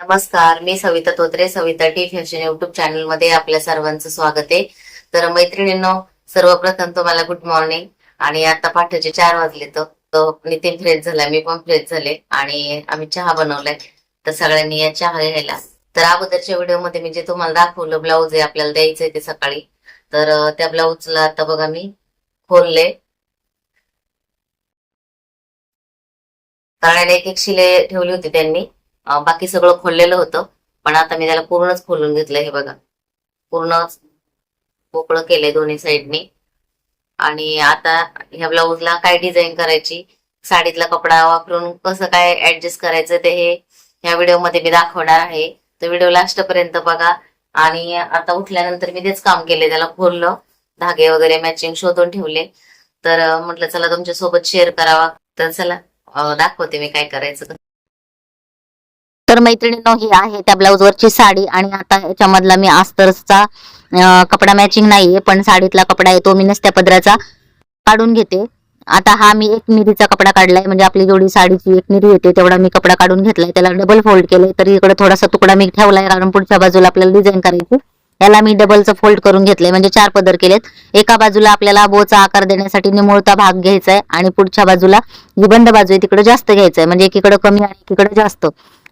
नमस्कार मी Savita Totre Savita T fashion YouTube चॅनलमध्ये आपल्या सर्वांचं स्वागत आहे. तर मैत्रिणींनो सर्वप्रथम तुम्हाला गुड मॉर्निंग. आणि आता पहाटेचे चार वाजले तर नितीन फ्रेश झाला मी पण फ्रेश झाले. आणि आम्ही चहा बनवलाय. तर सगळ्यांनी या चहा घ्यायला. तर अगोदरच्या व्हिडिओमध्ये मी जे तुम्हाला दाखवलं ब्लाऊज आहे आपल्याला द्यायचंय ते सकाळी. तर त्या ब्लाऊजला आता बघा मी खोलले. कारण एक एक शिले ठेवली होती त्यांनी. बाकी सगळं खोललेलं होतं. पण आता मी त्याला पूर्णच खोलून घेतलं हे बघा. पूर्णच मोकळं केलंय दोन्ही साईडनी. आणि आता ह्या ब्लाऊजला काय डिझाईन करायची? साडीतला कपडा वापरून कसं काय ऍडजस्ट करायचं ते हे ह्या व्हिडिओमध्ये मी दाखवणार आहे. तर व्हिडिओ लास्ट पर्यंत बघा. आणि आता उठल्यानंतर मी तेच काम केले त्याला खोललं. धागे वगैरे मॅचिंग शोधून ठेवले. तर म्हटलं चला तुमच्यासोबत शेअर करावा. तर चला दाखवते मी काय करायचं. तर मैत्रिणींनो ही आहे त्या ब्लाऊजवरची साडी आणि आता याच्यामधला मी आस्तरचा कपडा मॅचिंग नाहीये पण साडीतला कपडा आहे तो मी नसत्या पदराचा काढून घेते. आता हा मी एक मिरीचा कपडा काढलाय म्हणजे आपली जेवढी साडीची एक मिरी येते तेवढा मी कपडा काढून घेतलाय त्याला डबल फोल्ड केलंय तर इकडे थोडासा तुकडा मी ठेवलाय कारण पुढच्या बाजूला आपल्याला डिझाईन करायची. याला मी डबलचं फोल्ड करून घेतलंय म्हणजे चार पदर केलेत. एका बाजूला आपल्याला बोचा आकार देण्यासाठी निमुळता भाग घ्यायचा आहे आणि पुढच्या बाजूला जी बंद बाजू आहे तिकडे जास्त घ्यायचं आहे म्हणजे एकीकडे कमी आणि एकीकडे जास्त.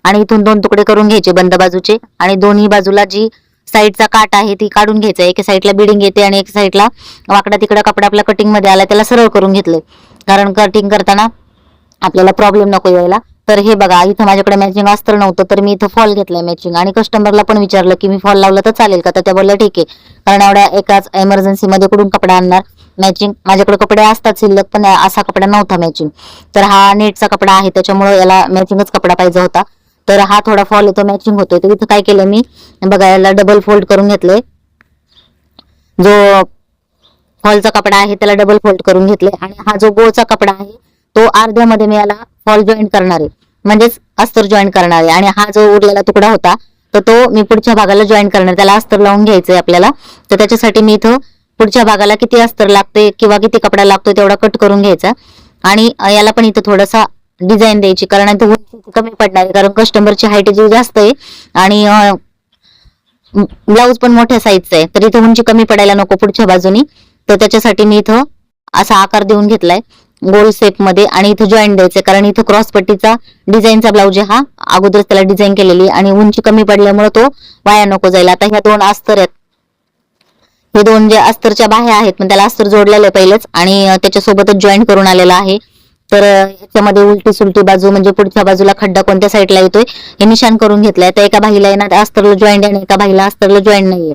आणि इथून दोन तुकडे करून घ्यायचे बंद बाजूचे. आणि दोन्ही बाजूला जी साईडचा काट आहे ती काढून घ्यायचा. एका साईडला बिडिंग येते आणि एक साईडला वाकडा तिकडा कपडा आपला कटिंगमध्ये आला त्याला सरळ करून घेतलंय. कारण कटिंग करताना आपल्याला प्रॉब्लेम नको यायला. तर हे बघा इथं माझ्याकडे मॅचिंग अस्त्र नव्हतं तर मी इथं फॉल घेतलाय मॅचिंग आणि कस्टमरला पण विचारलं की मी फॉल लावला तर चालेल का? तर त्या बोलल्या ठीक आहे. कारण एवढ्या एकाच एमर्जन्सी मध्ये कुठून कपडा आणणार? मॅचिंग माझ्याकडे कपडे असतात शिल्लक पण असा कपडा नव्हता मॅचिंग तर हा नेटचा कपडा आहे त्याच्यामुळे याला मॅचिंगच कपडा पाहिजे होता. तर हा थोडा फॉल येतो मॅचिंग होतोय. तर इथं काय केलं मी? बघा याला डबल फोल्ड करून घेतलंय. जो फॉलचा कपडा आहे त्याला डबल फोल्ड करून घेतले आणि हा जो गोचा कपडा आहे तो अर्ध्यामध्ये मी याला फॉल जॉईन करणार आहे. म्हणजेच अस्तर जॉईन करणार आहे. आणि हा जो उरलेला तुकडा होता तर तो मी पुढच्या भागाला जॉईन करणार त्याला अस्तर लावून घ्यायचंय आपल्याला. तर त्याच्यासाठी मी इथं पुढच्या भागाला किती अस्तर लागते किंवा किती कपडा लागतो तेवढा कट करून घ्यायचा. आणि याला पण इथं थोडासा डिझाईन द्यायची. कारण इथं उंची कमी पडणार आहे कारण कस्टमरची हाईट जी जास्त आहे. आणि ब्लाऊज पण मोठ्या साईजचा आहे. तर इथं उंची कमी पडायला नको पुढच्या बाजूनी. तर त्याच्यासाठी मी इथं असा आकार देऊन घेतलाय गोल शेपमध्ये. आणि इथं जॉईंट द्यायचं कारण इथं क्रॉस पट्टीचा डिझाईनचा ब्लाऊज आहे हा. अगोदर त्याला डिझाईन केलेली. आणि उंची कमी पडल्यामुळे तो वाया नको जाईल आता ह्या दोन अस्तर आहेत. हे दोन जे अस्तरच्या बाह्या आहेत पण त्याला अस्तर जोडलेलं आहे पहिलेच. आणि त्याच्यासोबतच जॉईंट करून आलेला आहे. तर याच्यामध्ये उलटी सुलटी बाजू म्हणजे पुढच्या बाजूला खड्डा कोणत्या साईडला येतोय हे निशाण करून घेतलंय. तर एका बाहीला येणार अस्तरला जॉईंट आहे एका बाहीला अस्तरला जॉईंट नाहीये.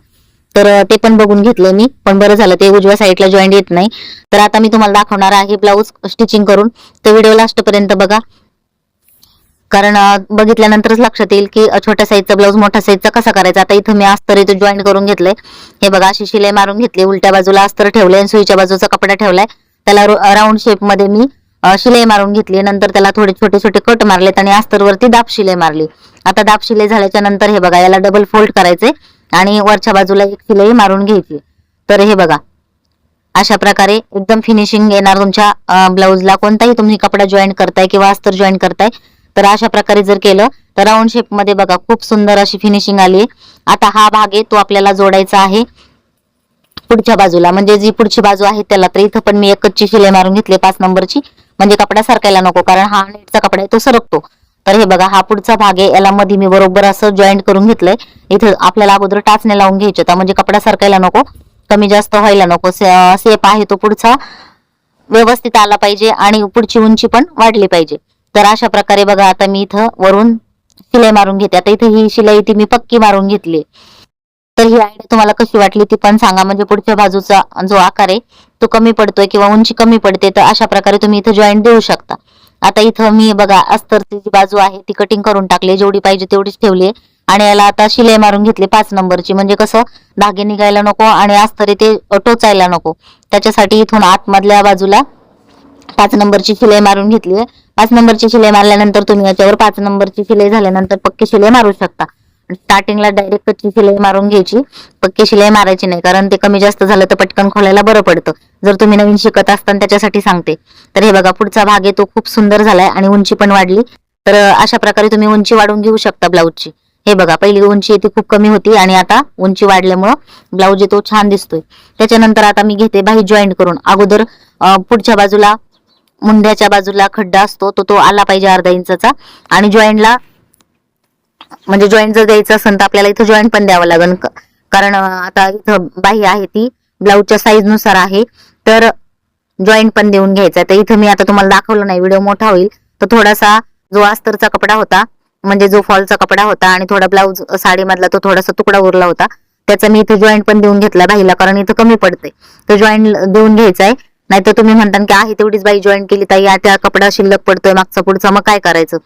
तर ते पण बघून घेतलंय मी पण बरं झालं ते उजव्या साईडला जॉईंट येत नाही. तर आता मी तुम्हाला दाखवणार आहे ब्लाऊज स्टिचिंग करून. तर व्हिडिओ लास्ट पर्यंत बघा. कारण बघितल्यानंतरच लक्षात येईल की छोट्या साईजचा ब्लाऊज मोठ्या साईजचा कसा करायचा. आता इथं मी अस्तर इथं जॉईंट करून घेतलंय. हे बघा अशी शिलाई मारून घेतली उलट्या बाजूला अस्तर ठेवलंय आणि सुईच्या बाजूचा कपडा ठेवलाय. त्याला राऊंड शेपमध्ये मी शिलाई मारून घेतली नंतर त्याला थोडे छोटे छोटे कट मारलेत आणि अस्तरवरती दाब शिलाई मारली. आता दाब शिलाई झाल्याच्यानंतर हे बघा याला डबल फोल्ड करायचे आणि वरच्या बाजूला एक शिलाई मारून घ्यायची. तर हे बघा अशा प्रकारे एकदम फिनिशिंग येणार तुमच्या ब्लाऊजला कोणताही तुम्ही कपडा जॉईन करताय किंवा अस्तर जॉईन करताय तर अशा प्रकारे जर केलं तर राऊंड शेपमध्ये बघा खूप सुंदर अशी फिनिशिंग आली. आता हा भाग आहे तो आपल्याला जोडायचा आहे. पुढच्या बाजूला म्हणजे जी पुढची बाजू आहे त्याला तर इथं पण मी एक कच्ची शिलाई मारून घेतली पाच नंबरची. म्हणजे कपडा सरकायला नको कारण हा नेटचा कपडा आहे तो सरकतो. तर हे बघा हा पुढचा भाग आहे याला मध्ये मी बरोबर असं जॉईंट करून घेतलंय. इथं आपल्याला अगोदर टाचणे लावून घ्यायचे होता म्हणजे कपडा सरकायला नको कमी जास्त व्हायला नको. सेप आहे तो पुढचा. व्यवस्थित आला पाहिजे आणि पुढची उंची पण वाढली पाहिजे. तर अशा प्रकारे बघा आता मी इथं वरून शिलाई मारून घेते. आता इथे ही शिलाई ती मी पक्की मारून घेतली तर ही आयडिया तुम्हाला कशी वाटली ती पण सांगा. म्हणजे पुढच्या बाजूचा जो आकार आहे तो कमी पडतोय किंवा उंची कमी पडते तर अशा प्रकारे तुम्ही इथं जॉईंट देऊ शकता. आता इथं मी बघा अस्तरची जी बाजू आहे ती कटिंग करून टाकली जेवढी पाहिजे तेवढीच ठेवली आणि याला आता शिलाई मारून घेतली पाच नंबरची. म्हणजे कसं धागे निघायला नको आणि अस्तर ते टोचायला नको. त्याच्यासाठी इथून आतमधल्या बाजूला पाच नंबरची शिलाई मारून घेतली आहे. पाच नंबरची शिलाई मारल्यानंतर तुम्ही याच्यावर पाच नंबरची शिलाई झाल्यानंतर पक्की शिलाई मारू शकता. स्टार्टिंगला डायरेक्ट कच्ची शिलाई मारून घ्यायची. पक्की शिलाई मारायची नाही कारण ते कमी जास्त झालं तर पटकन खोलायला बरं पडतं. जर तुम्ही नवीन शिकत असताना त्याच्यासाठी सांगते. तर हे बघा पुढचा भाग आहे तो खूप सुंदर झालाय आणि उंची पण वाढली. तर अशा प्रकारे तुम्ही उंची वाढवून घेऊ शकता ब्लाऊजची. हे बघा पहिली उंची ती खूप कमी होती आणि आता उंची वाढल्यामुळं ब्लाऊज तो छान दिसतोय. त्याच्यानंतर आता मी घेते बाही जॉईंट करून. अगोदर पुढच्या बाजूला मुंड्याच्या बाजूला खड्डा असतो तो तो आला पाहिजे अर्धा इंचा आणि जॉईंटला म्हणजे जॉईंट जर द्यायचं असेल तर आपल्याला इथं जॉईंट पण द्यावं लागेल कारण आता इथं बाही आहे ती ब्लाऊजच्या साईजनुसार आहे. तर जॉईंट पण देऊन घ्यायचा तर इथं मी आता तुम्हाला दाखवलं नाही व्हिडिओ मोठा होईल. तर थोडासा जो अस्तरचा कपडा होता म्हणजे जो फॉलचा कपडा होता आणि थोडा ब्लाऊज साडीमधला तो थोडासा तुकडा उरला होता त्याचा मी इथे जॉईंट पण देऊन घेतला बाईला कारण इथं कमी पडते तो जॉईंट देऊन घ्यायचा आहे नाहीतर तुम्ही म्हणता की आहे तेवढीच बाई जॉईन केली ताई त्या कपडा शिल्लक पडतोय मागचा पुढचा मग काय करायचं?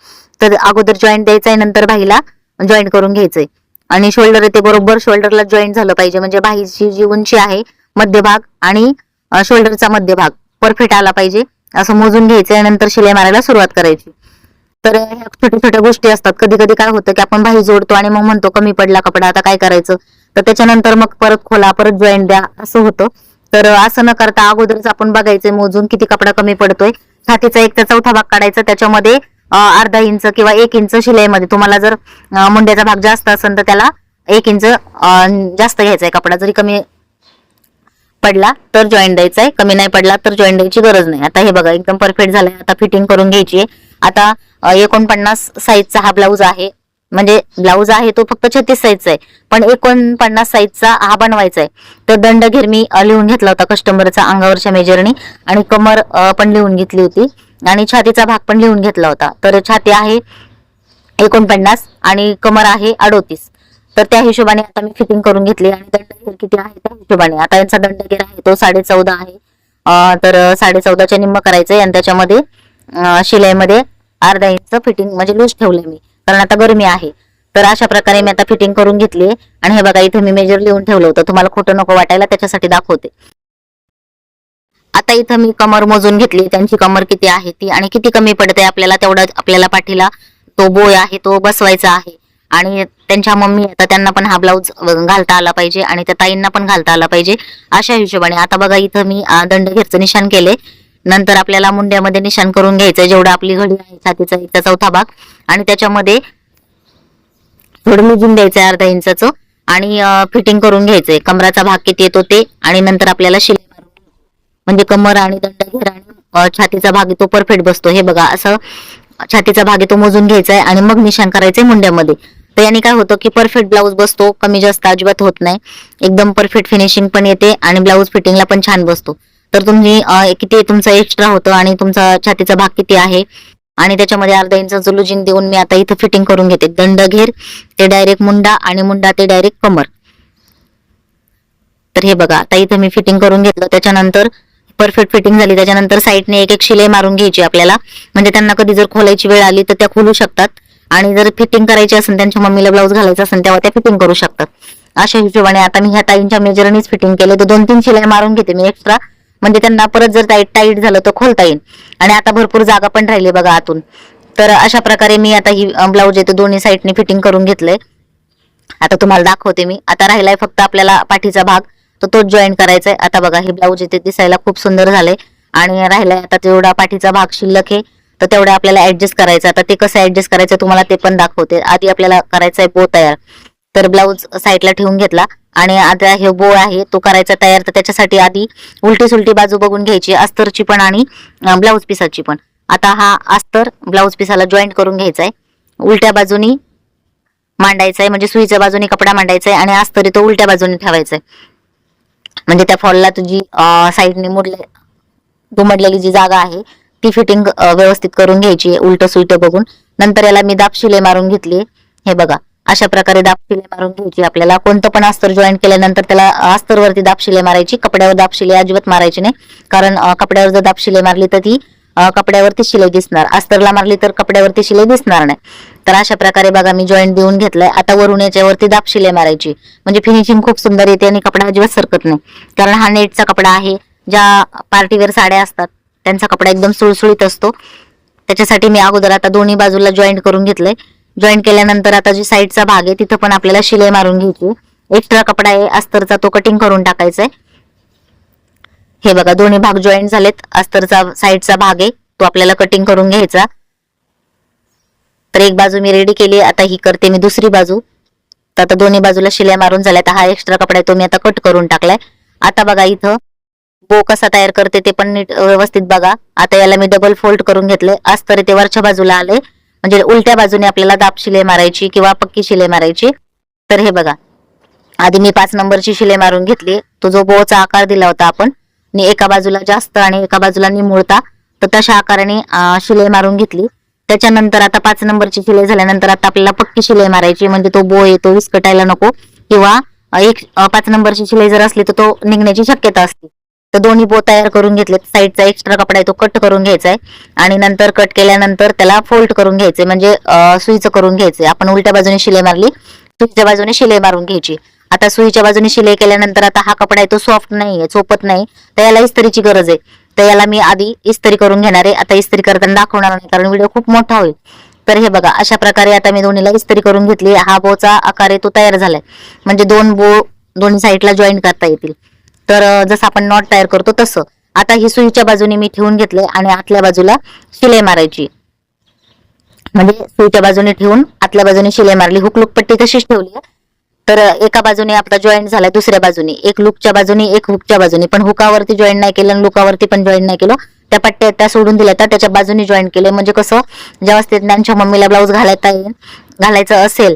तर अगोदर जॉईंट द्यायचंय नंतर बाईला जॉईन करून घ्यायचंय. आणि शोल्डर ते बरोबर शोल्डरला जॉईंट झालं पाहिजे. म्हणजे बाहीची जी उंची आहे मध्यभाग आणि शोल्डरचा मध्यभाग परफेक्ट आला पाहिजे. असं मोजून घ्यायचंय नंतर शिलाई मारायला सुरुवात करायची. तर ह्या छोट्या छोट्या गोष्टी असतात. कधी कधी काय होतं की आपण बाही जोडतो आणि मग म्हणतो कमी पडला कपडा आता काय करायचं? तर त्याच्यानंतर मग परत खोला परत जॉईंट द्या असं होतं. तर असं न करता अगोदरच आपण बघायचं मोजून किती कपडा कमी पडतोय. छातीचा एक तर चौथा भाग काढायचा त्याच्यामध्ये अर्धा इंच किंवा एक इंच शिलाईमध्ये. तुम्हाला जर मुंड्याचा भाग जास्त असेल तर त्याला एक इंच जास्त घ्यायचा आहे कपडा. जरी कमी पडला तर जॉईंट द्यायचा आहे कमी नाही पडला तर जॉईंट द्यायची गरज नाही. आता हे बघा एकदम परफेक्ट झालंय. आता फिटिंग करून घ्यायची आहे आता एकोणपन्नास साईजचा हा ब्लाऊज आहे. म्हणजे ब्लाऊज आहे तो फक्त छत्तीस साईजचा आहे. पण एकोणपन्नास साईजचा हा बनवायचा आहे तर दंड घेर मी लिहून घेतला होता कस्टमरचा अंगावरच्या मेजरनी आणि कमर पण लिहून घेतली होती. आणि छातीचा भाग पण लिहून घेतला होता. तर छाती आहे एकोणपन्नास आणि कमर आहे अडोतीस. तर त्या हिशोबाने आता मी फिटिंग करून घेतली आणि दंडगेर किती आहे त्या हिशोबाने. आता यांचा दंडगेर आहे तो साडे चौदा आहे तर साडे चौदाच्या निम्म करायचंय आणि त्याच्यामध्ये शिलाईमध्ये अर्धा इंच फिटिंग म्हणजे लूज ठेवलंय मी. कारण आता गरमी आहे. तर अशा प्रकारे मी आता फिटिंग करून घेतली आणि हे बघा इथे मी मेजर लिहून ठेवलं होतं. तुम्हाला खोटं नको वाटायला त्याच्यासाठी दाखवते. आता इथं मी कमर मोजून घेतली. त्यांची कमर किती आहे ती आणि किती कमी पडते आपल्याला तेवढं आपल्याला पाठीला तो बोय आहे तो बसवायचा आहे. आणि त्यांच्या मम्मी आता त्यांना पण हा ब्लाऊज घालता आला पाहिजे आणि त्या ताईंना पण घालता आला पाहिजे अशा हिशोबाने. आता बघा इथं मी दंड घेरचं निशाण केले नंतर आपल्याला मुंड्यामध्ये निशाण करून घ्यायचं जेवढं आपली घडी आहे छातीचा एक चौथा भाग. आणि त्याच्यामध्ये थोडं मिजून द्यायचं आहे अर्धा इंचाचं. आणि फिटिंग करून घ्यायचंय. कमराचा भाग किती येतो ते आणि नंतर आपल्याला शिलाई म्हणजे कमर आणि दंडघेर आणि छातीचा भाग येतो तो परफेक्ट बसतो. हे बघा असं छातीचा भाग तो मोजून घ्यायचा आहे आणि मग निशाण करायचंय मुंड्यामध्ये. तर याने काय होतं की परफेक्ट ब्लाऊज बसतो कमी जास्त अजिबात होत नाही. एकदम परफेक्ट फिनिशिंग पण येते आणि ब्लाऊज फिटिंगला पण छान बसतो. तर तुम्ही किती तुमचा एक्स्ट्रा होतं आणि तुमचा छातीचा भाग किती आहे आणि त्याच्यामध्ये अर्धा इंच लुजिंग देऊन मी आता इथं फिटिंग करून घेते. दंड घेर ते डायरेक्ट मुंडा आणि मुंडा ते डायरेक्ट कमर. तर हे बघा आता इथं मी फिटिंग करून घेतलं. त्याच्यानंतर परफेक्ट फिटिंग झाली. त्याच्यानंतर साईडने एक एक शिलाई मारून घ्यायची आपल्याला. म्हणजे त्यांना कधी जर खोलायची वेळ आली तर त्या खोलू शकतात. आणि जर फिटिंग करायची असेल त्यांच्या मम्मीला ब्लाऊज घालायचा असेल तेव्हा त्या फिटिंग करू शकतात. अशा हिशोबाने आता मी ह्या ताईंच्या मेजरनीच फिटिंग केले. तर दोन तीन शिलाई मारून घेते मी एक्स्ट्रा म्हणजे त्यांना परत जर टाईट टाईट झालं तर खोलता येईल. आणि आता भरपूर जागा पण राहिली बघा आतून. तर अशा प्रकारे मी आता ही ब्लाऊज येते दोन्ही साईडने फिटिंग करून घेतलंय. आता तुम्हाला दाखवते मी. आता राहिलाय फक्त आपल्याला पाठीचा भाग. तर तोच जॉईन करायचा आहे आता बघा हे ब्लाऊज येते दिसायला खूप सुंदर झालंय. आणि राहिलाय आता तेवढा पाठीचा भाग शिल्लक आहे तर तेवढं आपल्याला ऍडजस्ट करायचं. आता ते कसं ऍडजस्ट करायचं तुम्हाला ते पण दाखवते. आधी आपल्याला करायचं आहे बो तयार. तर ब्लाऊज साईडला ठेवून घेतला. आणि आता हे बोळ आहे तो करायचा तयार. तर त्याच्यासाठी आधी उलटी सुलटी बाजू बघून घ्यायची अस्तरची पण आणि ब्लाऊज पिसाची पण. आता हा अस्तर ब्लाऊज पिसाला जॉईंट करून घ्यायचा आहे उलट्या बाजूनी मांडायचा आहे म्हणजे सुईच्या बाजूने कपडा मांडायचा आहे आणि अस्तरी तो उलट्या बाजूने ठेवायचा आहे म्हणजे त्या फॉलला तुझी साईडने मुडले दुमडलेली जी जागा आहे ती फिटिंग व्यवस्थित करून घ्यायची आहे उलट सुलट बघून. नंतर याला मी दाब शिले मारून घेतली हे बघा. अशा प्रकारे दाब शिले मारून घ्यायची. आपल्याला कोणतं पण अस्तर जॉईन केल्यानंतर त्याला अस्तरवरती दाब शिले मारायची कपड्यावर दाब शिले अजिबात मारायची नाही. कारण कपड्यावर जर दाब शिले मारली तर ती कपड्यावरती शिलाई दिसणार. अस्तरला मारली तर कपड्यावरती शिलाई दिसणार नाही. तर अशा प्रकारे बघा मी जॉईंट देऊन घेतलंय. आता वरून याच्यावरती दाब शिलाई मारायची. म्हणजे फिनिशिंग खूप सुंदर येते आणि कपडा अजिबात सरकत नाही. कारण हा नेटचा कपडा आहे. ज्या पार्टीवेअर साड्या असतात त्यांचा कपडा एकदम सुळसुळीत असतो. त्याच्यासाठी मी अगोदर आता दोन्ही बाजूला जॉईंट करून घेतलंय. जॉईंट केल्यानंतर आता जी साईडचा भाग आहे तिथं पण आपल्याला शिलाई मारून घ्यायची. एक्स्ट्रा कपडा आहे अस्तरचा तो कटिंग करून टाकायचा आहे हे बघा दोन्ही भाग जॉईंट झालेत. अस्तरचा साईडचा भाग आहे तो आपल्याला कटिंग करून घ्यायचा. तर एक बाजू मी रेडी केली आता ही करते मी दुसरी बाजू. तर आता दोन्ही बाजूला शिलाई मारून झाल्या हा एक्स्ट्रा कपडा आहे तो मी आता कट करून टाकलाय. आता बघा इथं बो कसा तयार करते ते पण नीट व्यवस्थित बघा. आता याला मी डबल फोल्ड करून घेतले अस्तर ते वरच्या बाजूला आले म्हणजे उलट्या बाजूने आपल्याला दाब शिलाई मारायची किंवा पक्की शिलाई मारायची. तर हे बघा. आधी मी पाच नंबरची शिलाई मारून घेतली. तो जो बोचा आकार दिला होता आपण आणि एका बाजूला जास्त आणि एका बाजूला निमुळता तर तशा आकाराने शिलाई मारून घेतली. त्याच्यानंतर आता पाच नंबरची शिलाई झाल्यानंतर आता आपल्याला पक्की शिलाई मारायची म्हणजे तो बो आहे तो विस्कटायला नको. किंवा एक पाच नंबरची शिलाई जर असली तर तो निघण्याची शक्यता असते. तर दोन्ही बो तयार करून घेतलेत. साईडचा एक्स्ट्रा कपडा आहे तो कट करून घ्यायचा आहे आणि नंतर कट केल्यानंतर त्याला फोल्ड करून घ्यायचे म्हणजे सुईचं करून घ्यायचे आपण उलट्या बाजूने शिलाई मारली सुईच्या बाजूने शिलाई मारून घ्यायची. आता सुईच्या बाजूने शिलाई केल्यानंतर आता हा कपडा आहे तो सॉफ्ट नाही आहे चोपत नाही. तर याला इस्त्रीची गरज आहे. तर याला मी आधी इस्त्री करून घेणार आहे. आता इस्त्री करताना दाखवणार नाही कारण व्हिडिओ खूप मोठा होईल. तर हे बघा अशा प्रकारे आता मी दोन्हीला इस्त्री करून घेतली. हा बोचा आकार आहे तो तयार झालाय. म्हणजे दोन बो दोन्ही साईडला जॉईन करता येतील. तर जसं आपण नॉट तयार करतो तसं. आता ही सुईच्या बाजूने मी ठेवून घेतले आणि आतल्या बाजूला शिलाई मारायची. म्हणजे सुईच्या बाजूने ठेवून आतल्या बाजूने शिलाई मारली. हुक लुक पट्टी तशीच ठेवली तर एका बाजूने आपला जॉईंट झालाय दुसऱ्या बाजूने. एक लुकच्या बाजूने एक हुकच्या बाजूने. पण हुकावरती जॉईन नाही केलं आणि लुकावरती पण जॉईन नाही केलं. त्या पट्ट्या त्या सोडून दिल्या तर त्याच्या बाजूने जॉईन केले. म्हणजे कसं जेव्हा त्यांच्या मम्मीला ब्लाऊज घालायचा येईल घालायचं असेल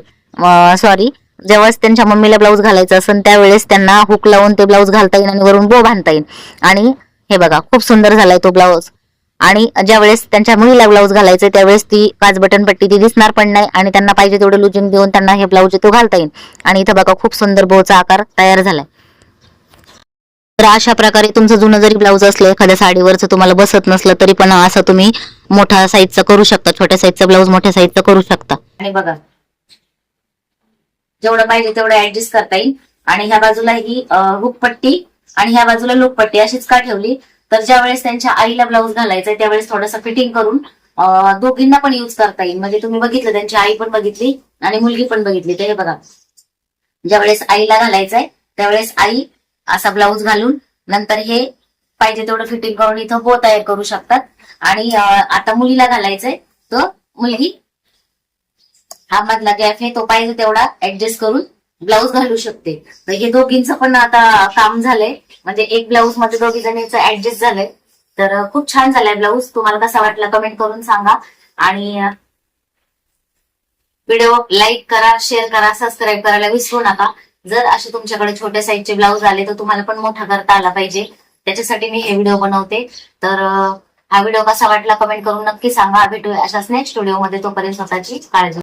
सॉरी जेव्हाच त्यांच्या मम्मीला ब्लाऊज घालायचं असेल त्यावेळेस त्यांना हुक लावून ते ब्लाऊज घालता येईल आणि वरून बो बांधता येईल. आणि हे बघा खूप सुंदर झालाय तो ब्लाऊज आणि ज्यावेळेस त्यांच्या मुलीला ब्लाऊज घालायचं त्यावेळेस ती काच बटन पट्टी ती दिसणार पण नाही आणि त्यांना पाहिजे तेवढं लुजिंग देऊन त्यांना हे ब्लाऊज तो घालता येईल. आणि इथं बघा खूप सुंदर बोचा आकार तयार झालाय. तर अशा प्रकारे तुमचं जुनं जरी ब्लाऊज असलं एखाद्या साडीवरचं तुम्हाला बसत नसलं तरी पण असं तुम्ही मोठा साईजचा करू शकता छोट्या साईजचा ब्लाऊज मोठ्या साईजचा करू शकता. आणि बघा जेवढं पाहिजे तेवढं ऍडजस्ट करता येईल. आणि ह्या बाजूला ही हुकपट्टी आणि ह्या बाजूला लोकपट्टी अशीच का ठेवली? तर ज्या वेळेस त्यांच्या आईला ब्लाऊज घालायचा त्यावेळेस थोडंसं फिटिंग करून दोघींना पण युज करता येईल. म्हणजे तुम्ही बघितलं त्यांची आई पण बघितली आणि मुलगी पण बघितली. तर हे बघा. ज्यावेळेस आईला घालायचंय त्यावेळेस आई असा ब्लाऊज घालून नंतर हे पाहिजे तेवढं फिटिंग करून इथं बो तयार करू शकतात. आणि आता मुलीला घालायचंय तर मुलगी हा मधला गॅप आहे तो पाहिजे तेवढा ऍडजस्ट करून ब्लाऊज घालू शकते. तर हे दोघींचं पण आता काम झालंय. म्हणजे एक ब्लाऊजमध्ये दोघी जणींचं ऍडजस्ट झालंय. तर खूप छान झालाय ब्लाऊज तुम्हाला कसा वाटला कमेंट करून सांगा. आणि व्हिडिओ लाईक करा शेअर करा सबस्क्राईब करायला विसरू नका. जर असे तुमच्याकडे छोट्या साईजचे ब्लाऊज आले तर तुम्हाला पण मोठा करता आला पाहिजे. त्याच्यासाठी मी हे व्हिडिओ बनवते. तर हा व्हिडिओ कसा वाटला कमेंट करून नक्की सांगा. भेटूया अशाच नेक्स्ट व्हिडिओमध्ये तोपर्यंत स्वतःची काळजी